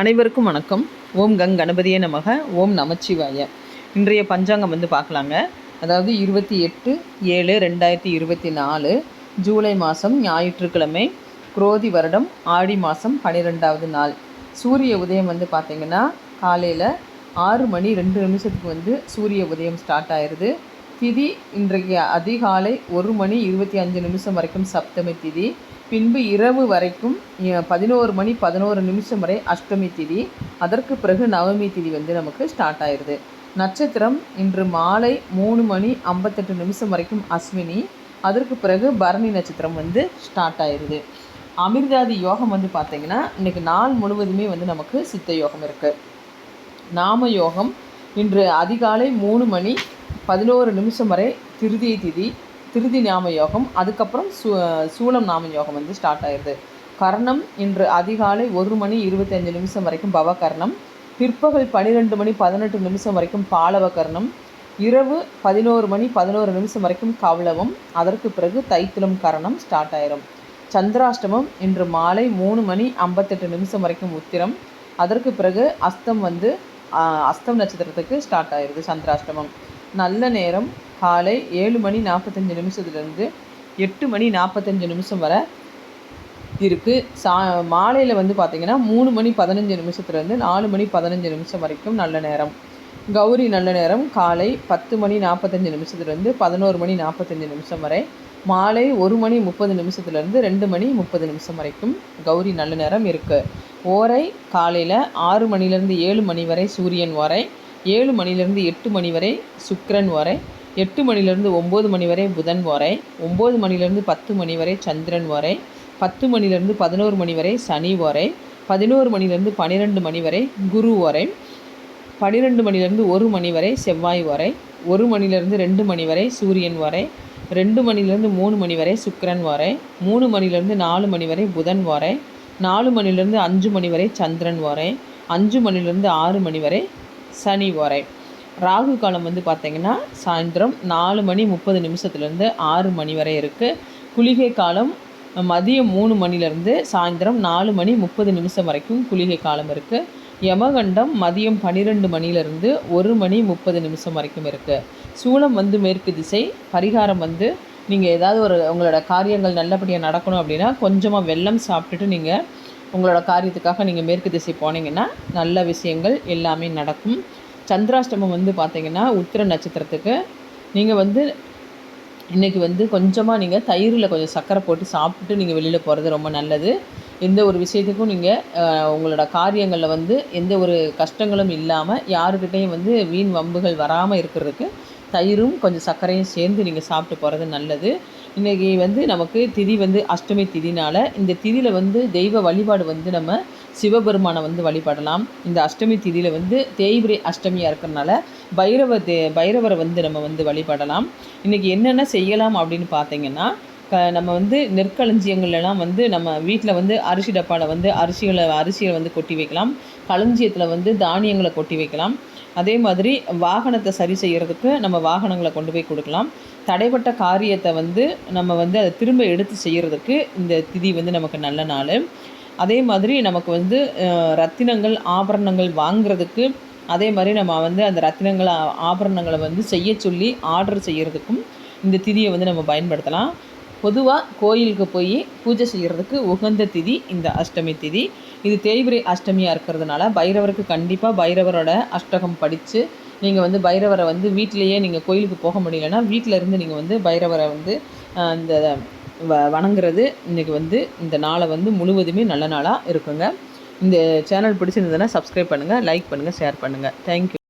அனைவருக்கும் வணக்கம். ஓம் கங் கணபதியே நமக. ஓம் நமச்சிவாய. இன்றைய பஞ்சாங்கம் வந்து பார்க்கலாங்க. அதாவது இருபத்தி எட்டு ஏழு ரெண்டாயிரத்தி இருபத்தி நாலு ஜூலை மாதம் ஞாயிற்றுக்கிழமை குரோதி வருடம் ஆடி மாதம் பன்னிரெண்டாவது நாள். சூரிய உதயம் வந்து பார்த்திங்கன்னா காலையில் ஆறு மணி ரெண்டு நிமிஷத்துக்கு வந்து சூரிய உதயம் ஸ்டார்ட் ஆயிடுது. திதி இன்றைக்கு அதிகாலை ஒரு மணி இருபத்தி அஞ்சு நிமிஷம் வரைக்கும் சப்தமி திதி. பின்பு இரவு வரைக்கும் பதினோரு மணி பதினோரு நிமிஷம் வரை அஷ்டமி திதி அதற்கு பிறகு நவமி திதி வந்து நமக்கு ஸ்டார்ட் ஆயிடுது. நட்சத்திரம் இன்று மாலை மூணு மணி ஐம்பத்தெட்டு நிமிஷம் வரைக்கும் அஸ்வினி அதற்கு பிறகு பரணி நட்சத்திரம் வந்து ஸ்டார்ட் ஆயிடுது. அமிர்தாதி யோகம் வந்து பார்த்திங்கன்னா இன்றைக்கி நாள் முழுவதுமே வந்து நமக்கு சித்த யோகம் இருக்குது நாம யோகம் இன்று அதிகாலை மூணு மணி பதினோரு நிமிஷம் வரை திருதிய திதி திருதி நாம யோகம் அதுக்கப்புறம் சூ சூலம் நாம யோகம் வந்து ஸ்டார்ட் ஆயிடுது. கர்ணம் இன்று அதிகாலை ஒரு மணி இருபத்தஞ்சு நிமிஷம் வரைக்கும் பவகர்ணம் பிற்பகல் பன்னிரெண்டு மணி பதினெட்டு நிமிஷம் வரைக்கும் பாலவ கர்ணம். இரவு பதினோரு மணி பதினோரு நிமிஷம் வரைக்கும் கவலவம். அதற்கு பிறகு தைத்திலம் கரணம் ஸ்டார்ட் ஆயிரும். சந்திராஷ்டமம் இன்று மாலை மூணு மணி ஐம்பத்தெட்டு நிமிஷம் வரைக்கும் உத்திரம். அதற்கு பிறகு அஸ்தம் வந்து அஸ்தம் நட்சத்திரத்துக்கு ஸ்டார்ட் ஆயிடுது சந்திராஷ்டமம். நல்ல நேரம். காலை ஏழு மணி நாற்பத்தஞ்சு நிமிஷத்துலேருந்து எட்டு மணி நாற்பத்தஞ்சு நிமிஷம் வரை இருக்குது சா மாலையில் வந்து பார்த்திங்கன்னா மூணு மணி பதினஞ்சு நிமிஷத்துலேருந்து நாலு மணி பதினஞ்சு நிமிஷம் வரைக்கும் நல்ல நேரம். கௌரி நல்ல நேரம். காலை பத்து மணி நாற்பத்தஞ்சு நிமிஷத்துலேருந்து பதினோரு மணி நாற்பத்தஞ்சு நிமிஷம் வரை. மாலை ஒரு மணி முப்பது நிமிஷத்துலேருந்து ரெண்டு மணி முப்பது நிமிஷம் வரைக்கும் கௌரி நல்ல நேரம் இருக்குது ஓரை காலையில் ஆறு மணிலேருந்து ஏழு மணி வரை சூரியன் வரை ஏழு மணிலேருந்து எட்டு மணி வரை சுக்கரன் வரை எட்டு மணிலேருந்து ஒம்பது மணி வரை புதன் வரை ஒம்பது மணிலேருந்து பத்து மணி வரை சந்திரன் வரை பத்து மணிலேருந்து பதினோரு மணி வரை சனி வரை பதினோரு மணிலேருந்து பன்னிரெண்டு மணி வரை குரு வரை பன்னிரெண்டு மணிலேருந்து ஒரு மணி வரை செவ்வாய் வரை ஒரு மணிலேருந்து ரெண்டு மணி வரை சூரியன் வரை ரெண்டு மணிலேருந்து மூணு மணி வரை சுக்கரன் வரை மூணு மணிலேருந்து நாலு மணி வரை புதன் வரை நாலு மணிலேருந்து அஞ்சு மணி வரை சந்திரன் வரை அஞ்சு மணிலேருந்து ஆறு மணி வரை சனி வரை ராகு காலம் வந்து பார்த்திங்கன்னா சாயந்தரம் நாலு மணி முப்பது நிமிஷத்துலேருந்து ஆறு மணி வரை இருக்குது குளிகை காலம் மதியம் மூணு மணிலேருந்து சாயந்தரம் நாலு மணி முப்பது நிமிஷம் வரைக்கும் குளிகை காலம் இருக்குது யமகண்டம் மதியம் பன்னிரெண்டு மணிலேருந்து ஒரு மணி முப்பது நிமிஷம் வரைக்கும் இருக்குது சூளம் வந்து மேற்கு திசை பரிகாரம் வந்து நீங்கள் ஏதாவது ஒரு உங்களோட காரியங்கள் நல்லபடியாக நடக்கணும் அப்படின்னா கொஞ்சமாக வெள்ளம் சாப்பிட்டுட்டு நீங்கள் உங்களோட காரியத்துக்காக நீங்கள் மேற்கு திசை போனீங்கன்னா நல்ல விஷயங்கள் எல்லாமே நடக்கும். சந்திராஷ்டமம் வந்து பார்த்திங்கன்னா உத்திர நட்சத்திரத்துக்கு. நீங்கள் வந்து இன்றைக்கி வந்து கொஞ்சமாக நீங்கள் தயிரில் கொஞ்சம் சர்க்கரை போட்டு சாப்பிட்டு நீங்கள் வெளியில் போகிறது ரொம்ப நல்லது. எந்த ஒரு விஷயத்துக்கும் நீங்கள் உங்களோட காரியங்களில் வந்து எந்த ஒரு கஷ்டங்களும் இல்லாமல் யாருக்கிட்டேயும் வந்து வீண் வம்புகள் வராமல் இருக்கிறதுக்கு தயிரும் கொஞ்சம் சர்க்கரையும் சேர்ந்து நீங்கள் சாப்பிட்டு போகிறது நல்லது. இன்றைக்கி வந்து நமக்கு திதி வந்து அஷ்டமி திதினால் இந்த திதியில் வந்து தெய்வ வழிபாடு வந்து நம்ம சிவபெருமானை வந்து வழிபடலாம். இந்த அஷ்டமி திதியில் வந்து தேய்பிரை அஷ்டமியாக இருக்கிறனால பைரவ தே பைரவரை வந்து நம்ம வந்து வழிபடலாம். இன்றைக்கி என்னென்ன செய்யலாம் அப்படின்னு பார்த்தீங்கன்னா க நம்ம வந்து நெற்களஞ்சியங்கள்லாம் வந்து நம்ம வீட்டில் வந்து அரிசி டப்பாவில் வந்து அரிசிகளை அரிசியை வந்து கொட்டி வைக்கலாம். களஞ்சியத்தில் வந்து தானியங்களை கொட்டி வைக்கலாம். அதே மாதிரி வாகனத்தை சரி செய்கிறதுக்கு நம்ம வாகனங்களை கொண்டு போய் கொடுக்கலாம். தடைப்பட்ட காரியத்தை வந்து நம்ம வந்து அதை திரும்ப எடுத்து செய்கிறதுக்கு இந்த திதி வந்து நமக்கு நல்ல நாள். அதே மாதிரி நமக்கு வந்து ரத்தினங்கள் ஆபரணங்கள் வாங்குறதுக்கு அதே மாதிரி நம்ம வந்து அந்த ரத்தினங்கள் ஆபரணங்களை வந்து செய்ய சொல்லி ஆர்டர் செய்கிறதுக்கும் இந்த திதியை வந்து நம்ம பயன்படுத்தலாம். பொதுவாக கோயிலுக்கு போய் பூஜை செய்கிறதுக்கு உகந்த திதி இந்த அஷ்டமி திதி. இது தேய்பிரை அஷ்டமியாக இருக்கிறதுனால பைரவருக்கு கண்டிப்பாக பைரவரோட அஷ்டகம் படித்து நீங்கள் வந்து பைரவரை வந்து வீட்டிலையே நீங்கள் கோயிலுக்கு போக முடியலன்னா வீட்டில் இருந்து நீங்கள் வந்து பைரவரை வந்து இந்த வ வணங்குறது இன்றைக்கி வந்து இந்த நாளை வந்து முழுவதுமே நல்ல நாளாக இருக்குங்க. இந்த சேனல் பிடிச்சிருந்ததுன்னா சப்ஸ்கிரைப் பண்ணுங்கள் லைக் பண்ணுங்கள் ஷேர் பண்ணுங்கள் தேங்க்யூ